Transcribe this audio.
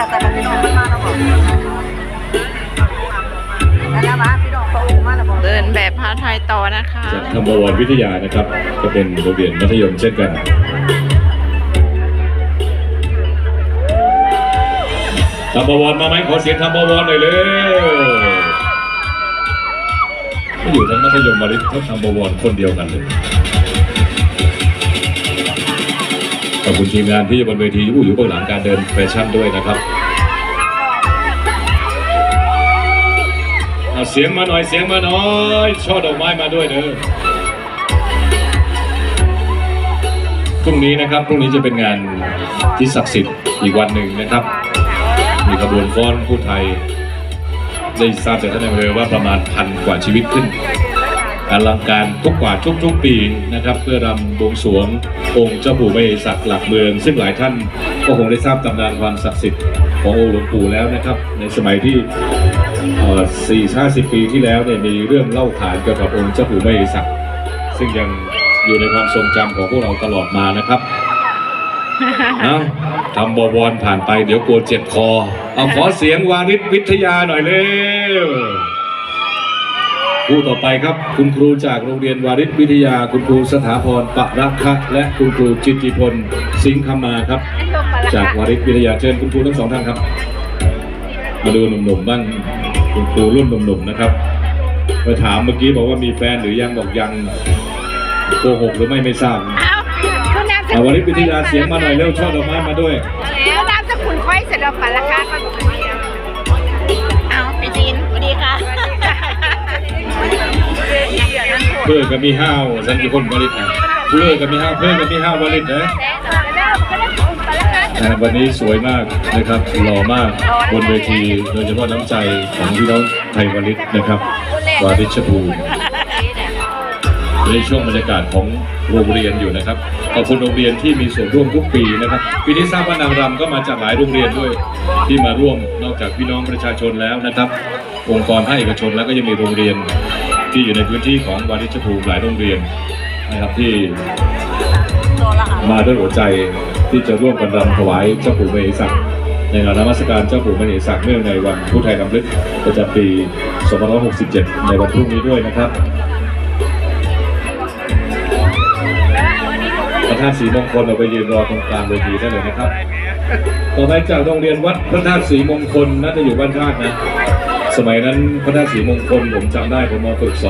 ละแต่ละพี่น้องมาแล้วบอกแล้วมาพี่น้องเขามาแล้วบอกเดินแบบผ้าไทยต่อนะคะ จากธรรมวรวิทยานะครับ ก็เป็นโรงเรียนมัธยมเช่นกันธรรมวรมาไหมขอเสียงธรรมวรหน่อยเร็วไม่อยู่ทั้งมัธยมมาลิทั้งธรรมวรคนเดียวกันเลย คุณทีมงานที่อยู่บนเวทีอยู่อยู่เบื้องหลังการเดินแฟชั่นด้วยนะครับเอาเสียงมาหน่อยเสียงมาหน่อยช่อดอกไม้มาด้วยเด้อพรุ่งนี้นะครับพรุ่งนี้จะเป็นงานที่ศักดิ์สิทธิ์อีกวันหนึ่งนะครับ มีขบวนฟ้อนผู้ไทย ได้ทราบจากท่านนายอำเภอว่าประมาณพันกว่าชีวิตขึ้น อลังการทุกกว่าทุกๆปีนะครับ เพื่อรำบวงสรวงองค์เจ้าปู่ไม่ศักดิ์หลักเมือง ซึ่งหลายท่านก็คงได้ทราบตำนานความศักดิ์สิทธิ์ขององค์หลวงปู่แล้วนะครับ ในสมัยที่สี่ห้าสิบปีที่แล้วเนี่ยมีเรื่องเล่าขานเกี่ยวกับองค์เจ้าปู่ไม่ศักดิ์ซึ่งยังอยู่ในความทรงจำของพวกเราตลอดมานะครับเอาทำบวรผ่านไปเดี๋ยวกลัวเจ็บคอ เอาขอเสียงวาริศวิทยาหน่อยเร็ว ผู้ต่อไปครับคุณครูจากโรงเรียนวาริศวิทยาคุณครูสถาพรปะรักคะและคุณครูจิตติพลสิงคำมาครับ จากวาริศวิทยาเชิญคุณครูทั้งสองท่านครับ มาดูหนุ่มๆบ้างคุณครูรุ่นหนุ่มๆนะครับไปถามเมื่อกี้บอกว่ามีแฟนหรือยังบอกยังโกหกหรือไม่ไม่ทราบเอาคุณน้ำจะเอาวาริศวิทยาเสียงมาหน่อยเร็วช่อดอกไม้มาด้วยแล้วน้ำจะขุนค่อยเสร็จแล้วฝันราคา เพื่อก็มีห้าวสันติคนวลิตนะเพื่อก็มีห้าวเพื่อก็มีห้าววลิตนะอ่าวันนี้สวยมากนะครับหล่อมากบนเวทีโดยเฉพาะน้ำใจของพี่น้องไทยวลิตนะครับวาริชภูมิในช่วงบรรยากาศของโรงเรียนอยู่นะครับขอบคุณโรงเรียนที่มีส่วนร่วมทุกปีนะครับปีนี้ทราบว่านางรำก็มาจากหลายโรงเรียนด้วย ที่มาร่วมนอกจากพี่น้องประชาชนแล้วนะครับ องค์กรภาคเอกชนแล้วก็ยังมีโรงเรียน ที่อยู่ในพื้นที่ของวาริชภูมิหลายโรงเรียนนะครับที่มาด้วยหัวใจที่จะร่วมกันรำถวายเจ้าปู่มเหสักในงานนมัสการเจ้าปู่มเหสักเนื่องในวันผู้ไทยรำลึกประจำปี2567 ในวันพรุ่งนี้ด้วยนะครับพระธาตุสีมงคลเราไปยืนรอตรงกลางเวทีได้เลยนะครับ ต่อไปจากโรงเรียนวัดพระธาตุสีมงคลน่าจะอยู่บ้านธาตุนะ มัยนั้นพระนาตุสีมงคลผมจำได้ผมมาฝึกสอน